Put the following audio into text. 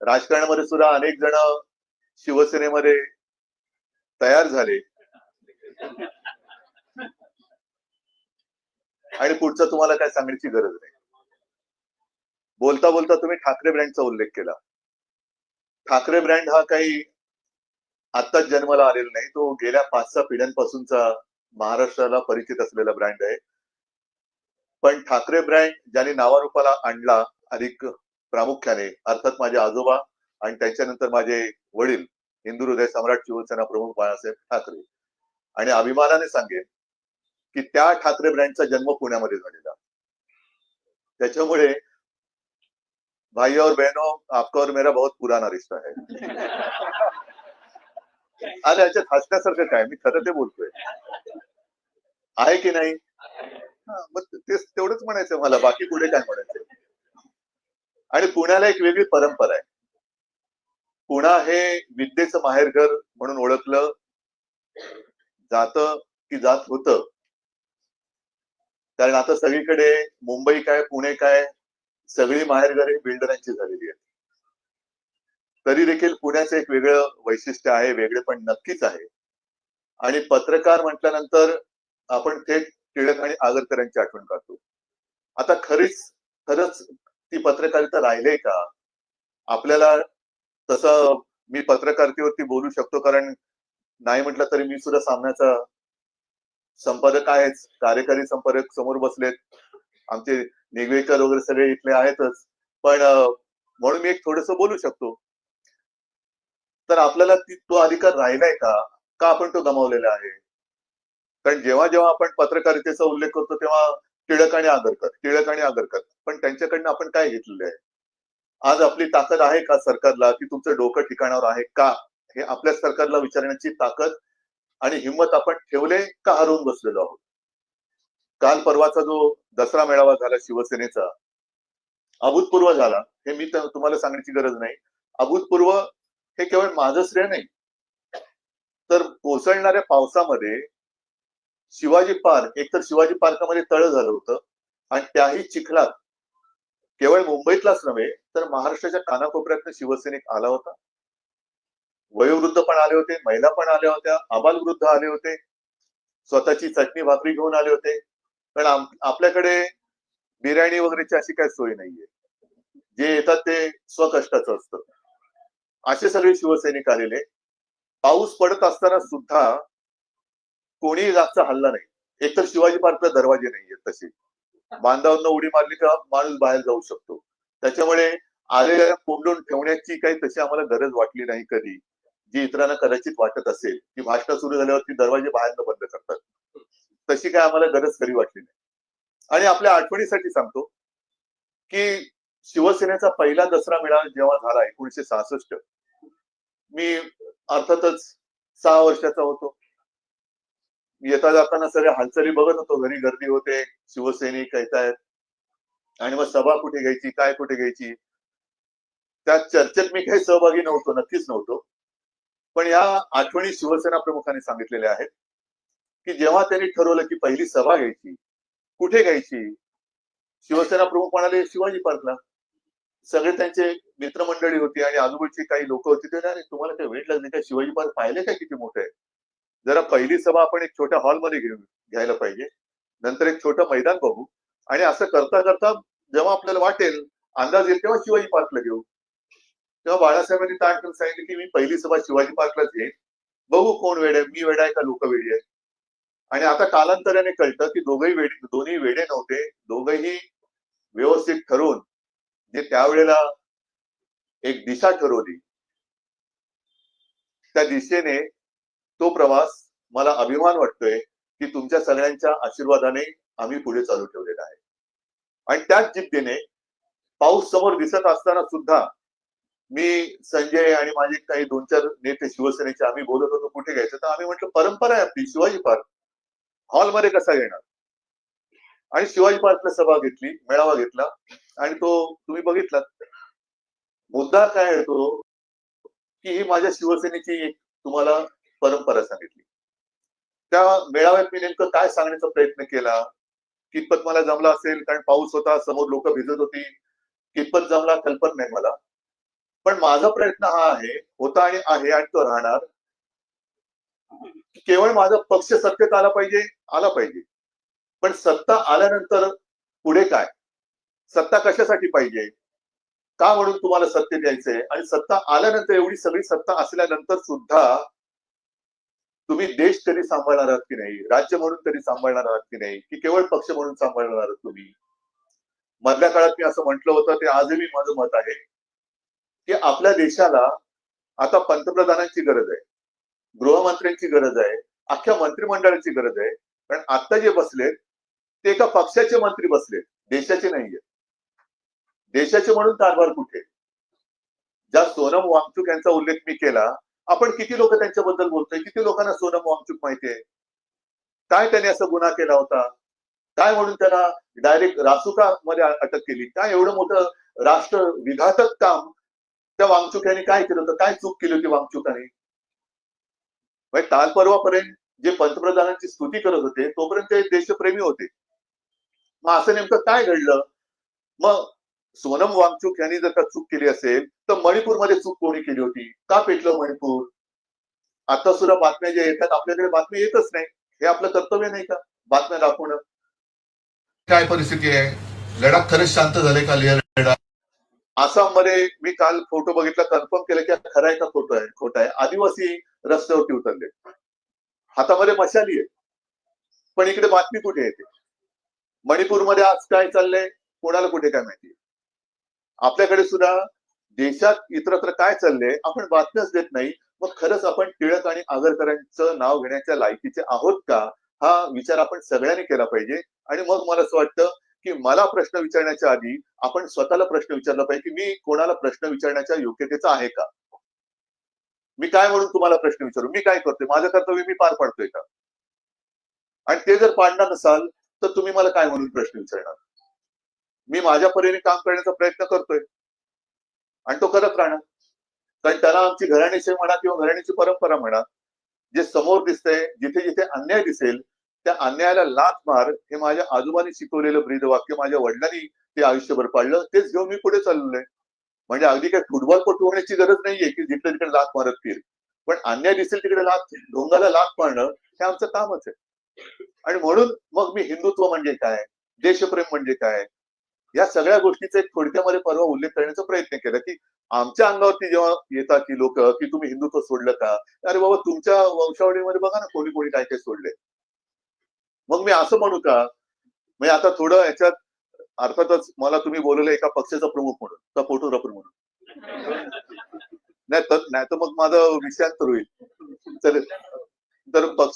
राजकारणामध्ये सुद्धा अनेक जण शिवसेनेमध्ये तयार झाले. आणि पुढचं तुम्हाला काय सांगण्याची गरज नाही. बोलता बोलता तुम्ही ठाकरे ब्रँडचा उल्लेख केला. ठाकरे ब्रँड हा काही आत्ताच जन्माला आलेला नाही तो गेल्या पाच सहा पिढ्यांपासूनचा महाराष्ट्राला परिचित असलेला ब्रँड आहे. पण ठाकरे ब्रँड ज्याने नावारूपाला आणला अधिक प्रामुख्याने अर्थात माझे आजोबा आणि त्याच्यानंतर माझे वडील हिंदू हृदय सम्राट शिवसेना प्रमुख बाळासाहेब ठाकरे. आणि अभिमानाने सांगेन की त्या ठाकरे ब्रँडचा जन्म पुण्यामध्ये झालेला. त्याच्यामुळे भाई और बहनो हो, आपका और मेरा बहुत पुराना रिश्ता है. अरे याच्यात हसण्यासारखं काय? मी खरं ते बोलतोय. आहे की नाही? मग तेच तेवढंच म्हणायचं मला. बाकी पुढे काय म्हणायचं आणि पुण्याला एक वेगळी परंपरा आहे. पुणा हे विद्येचं माहेरघर म्हणून ओळखलं जात की जात होतं. कारण आता सगळीकडे मुंबई काय पुणे काय सगळी माहेरघरे बिल्डरांची झालेली आहेत. तरी देखील पुण्याचं एक वेगळं वैशिष्ट्य आहे वेगळे पण नक्कीच आहे. आणि पत्रकार म्हटल्यानंतर आपण थेट टिळक आणि आगरकरांची आठवण काढतो. आता खरीच खरंच ती पत्रकारिता राहिले का? आपल्याला तसं मी पत्रकारितेवरती बोलू शकतो कारण नाही म्हटलं तरी मी सुद्धा सामन्याचा संपादक आहेच कार्यकारी संपादक समोर बसलेत. आमचे निगवेकर वगैरे सगळे इथले आहेतच. पण म्हणून मी एक थोडस बोलू शकतो. तर आपल्याला ती तो अधिकार राहिलाय का? का आपण तो गमावलेला आहे? कारण जेव्हा जेव्हा आपण पत्रकारितेचा उल्लेख करतो तेव्हा टिळक आणि आगरकर टिळक आणि आगरकर. पण त्यांच्याकडनं आपण काय घेतलेलं आहे? आज आपली ताकद आहे का सरकारला की तुमचं डोकं ठिकाणावर आहे का? हे आपल्या सरकारला विचारण्याची ताकद आणि हिंमत आपण ठेवले का हरवून बसलेलो आहोत? काल परवाचा जो दसरा मेळावा झाला शिवसेनेचा अभूतपूर्व झाला. हे मी तुम्हाला सांगण्याची गरज नाही. अभूतपूर्व हे केवळ माझं श्रेय नाही. तर कोसळणाऱ्या पावसामध्ये शिवाजी पार्क एकतर शिवाजी पार्कामध्ये तळ झालं होतं आणि त्याही चिखलात केवळ मुंबईतलाच नव्हे तर महाराष्ट्राच्या कानाकोपऱ्यातनं शिवसैनिक आला होता. वयोवृद्ध पण आले होते महिला पण आल्या होत्या आबालवृद्ध आले होते स्वतःची चटणी भाकरी घेऊन आले होते. पण आपल्याकडे बिर्याणी वगैरेची अशी काही सोय नाहीये. जे येतात ते स्वकष्टाचं असतं. असे सगळे शिवसैनिक आलेले. पाऊस पडत असताना सुद्धा कोणीही जास्त हल्ला नाही. एकतर शिवाजी पार्कला दरवाजे नाहीयेत तसे. बांधावरनं उडी मारली का माणूस बाहेर जाऊ शकतो. त्याच्यामुळे आलेल्या कोंडून ठेवण्याची काही तशी आम्हाला गरज वाटली नाही कधी. जी इतरांना कदाचित वाटत असेल की भाषण सुरू झाल्यावरती दरवाजे बाहेरनं बंद करतात. तशी काय आम्हाला गरज खरी वाटली नाही. आणि आपल्या आठवणीसाठी सांगतो की शिवसेनेचा पहिला दसरा मेळावा जेव्हा झाला एकोणीशे सहासष्ट मी अर्थातच सहा वर्षाचा होतो. येता जाताना सगळ्या हालचाली बघत होतो. घरी गर्दी होते शिवसैनिक येत आहेत. आणि मग सभा कुठे घ्यायची काय कुठे घ्यायची? त्या चर्चेत मी काही सहभागी नव्हतो नक्कीच नव्हतो. पण या आठवणी शिवसेना प्रमुखांनी सांगितलेल्या आहेत की जेव्हा त्यांनी ठरवलं की पहिली सभा घ्यायची कुठे घ्यायची? शिवसेना प्रमुख म्हणाले शिवाजी पार्कला. सगळे त्यांचे मित्रमंडळी होती आणि आजूबाजूची काही लोक होती ते तुम्हाला काही वेळ लागले काय शिवाजी पार्क पाहिले काय किती मोठं? आहे जरा पहिली सभा आपण एक छोट्या हॉलमध्ये घेऊन घ्यायला पाहिजे. नंतर एक छोटं मैदान बघू. आणि असं करता करता जेव्हा आपल्याला वाटेल अंदाज येईल तेव्हा शिवाजी पार्कला घेऊ. तेव्हा बाळासाहेबांनी ताण करून सांगितलं की मी पहिली सभा शिवाजी पार्कलाच घेईन. बघू कोण वेड आहे मी वेड आहे का लोक वेडी आहे आणि आता कालांतराने कळतं की दोघही वेडे दोन्ही वेडे नव्हते. दोघही व्यवस्थित ठरवून जे त्यावेळेला एक दिशा ठरवली. त्या दिशेने तो प्रवास मला अभिमान वाटतोय की तुमच्या सगळ्यांच्या आशीर्वादाने आम्ही पुढे चालू ठेवलेला आहे. आणि त्याच जिद्दीने पाऊस समोर दिसत असताना सुद्धा मी संजय आणि माझे काही दोन चार नेते शिवसेनेचे आम्ही बोलत होतो कुठे घ्यायचं? तर आम्ही म्हटलं परंपरा आहे आपली शिवाजी पार्क. हॉलमध्ये कसा घेणार आणि शिवाजी पार्कला सभा घेतली मेळावा घेतला आणि तो तुम्ही बघितला. मुद्दा काय येतो की ही माझ्या शिवसेनेची एक तुम्हाला परंपरा सांगितली. त्या मेळाव्यात मी नेमकं काय सांगण्याचा प्रयत्न केला? कितपत मला जमला असेल? कारण पाऊस होता समोर लोक भिजत होती. कितपत जमला? कल्पना नाही मला. पण माझा प्रयत्न हा आहे होता आणि आहे आणि तो राहणार. केवळ माझा पक्ष सत्तेत आला पाहिजे आला पाहिजे. पण सत्ता आल्यानंतर पुढे काय? सत्ता कशासाठी पाहिजे? का म्हणून तुम्हाला सत्तेत यायचंय? आणि सत्ता आल्यानंतर एवढी सगळी सत्ता असल्यानंतर सुद्धा तुम्ही देश तरी सांभाळणार आहात की नाही? राज्य म्हणून तरी सांभाळणार आहात की नाही? की केवळ पक्ष म्हणून सांभाळणार आहात तुम्ही? मधल्या काळात मी असं म्हटलं होतं ते आजही माझं मत आहे. की आपल्या देशाला आता पंतप्रधानांची गरज आहे गृहमंत्र्यांची गरज आहे अख्ख्या मंत्रिमंडळाची गरज आहे. कारण आता जे बसलेत ते एका पक्षाचे मंत्री बसलेत देशाचे नाहीये देशाचे म्हणून कारभार कुठे? ज्या सोनम वांगचूक यांचा उल्लेख मी केला आपण किती लोक त्यांच्याबद्दल बोलतोय? किती लोकांना सोनम वांगचूक माहितीये काय त्यांनी असं गुन्हा केला होता? काय म्हणून त्याला डायरेक्ट रासुका मध्ये अटक केली? काय एवढं मोठं राष्ट्र विघातक काम त्या वांगचूक यांनी काय केलं होतं? काय चूक केली होती वांगचुकाने म्हणजे काल परवापर्यंत जे पंतप्रधानांची स्तुती करत होते तोपर्यंत ते देशप्रेमी होते. मग असं नेमकं काय घडलं? मग सोनम वांगचूक यांनी जर का चूक केली असेल तर मणिपूरमध्ये चूक कोणी केली होती? का पेटलं मणिपूर? आता सुद्धा बातम्या ज्या येतात आपल्याकडे बातमी येतच नाही. हे आपलं कर्तव्य नाही का? बातम्या दाखवणं. काय परिस्थिती आहे? लडाख खरंच शांत झाले का लेह लडाख? आसाममध्ये मी काल फोटो बघितला कन्फर्म केलं की खरा आहे का खोटं आहे खोटा आहे. आदिवासी रस्त्यावरती उतरले. हातामध्ये मशाली आहे. पण इकडे बातमी कुठे येते मणिपूरमध्ये आज काय चाललंय? कोणाला कुठे काय माहिती? आपल्याकडे सुद्धा देशात इतरत्र काय चाललंय आपण बातम्याच देत नाही. मग खरंच आपण टिळक आणि आगरकरांचं नाव घेण्याच्या लायकीचे आहोत का? हा विचार आपण सगळ्यांनी केला पाहिजे. आणि मग मला असं वाटतं की मला प्रश्न विचारण्याच्या आधी आपण स्वतःला प्रश्न विचारला पाहिजे की मी कोणाला प्रश्न विचारण्याच्या योग्यतेचा आहे का? मी काय म्हणून तुम्हाला प्रश्न विचारू? मी काय करतोय? माझं कर्तव्य मी पार पाडतोय का? आणि ते जर पाडणार नसाल तर तुम्ही मला काय म्हणून प्रश्न विचारणार? मी माझ्या परीने काम करण्याचा प्रयत्न करतोय. आणि तो करत राहणार. कारण त्याला आमची घराण्याची म्हणा किंवा घराण्याची परंपरा म्हणा जे समोर दिसतंय जिथे जिथे अन्याय दिसेल त्या अन्यायाला लाथ मार हे माझ्या आजोबांनी शिकवलेलं ब्रीद वाक्य माझ्या वडिलांनी ते आयुष्यभर पाळलं. तेच घेऊन मी पुढे चाललोय. म्हणजे अगदी काही फुटबॉल होण्याची गरज नाहीये की जिकडे तिकडे लाथ मारत फिर पण अन्याय दिसेल तिकडे लाथ ढोंगाला लाथ मारणं हे आमचं कामच आहे. आणि म्हणून मग मी हिंदुत्व म्हणजे काय? देशप्रेम म्हणजे काय? या सगळ्या गोष्टीचा एक थोडक्यामध्ये परवा उल्लेख करण्याचा प्रयत्न केला की आमच्या अंगावरती जेव्हा येतात की लोक की तुम्ही हिंदुत्व सोडलं का? अरे बाबा तुमच्या वंशावळीमध्ये बघा ना कोणी कोणी काय काय सोडले मग मी असं म्हणू का? म्हणजे आता थोडं याच्यात अर्थातच मला तुम्ही बोलवलं एका पक्षाचा प्रमुख म्हणून का फोटोग्राफर म्हणून? नाही तर नाही तर मग माझं विषयांतर होईल. तर तर पक्षात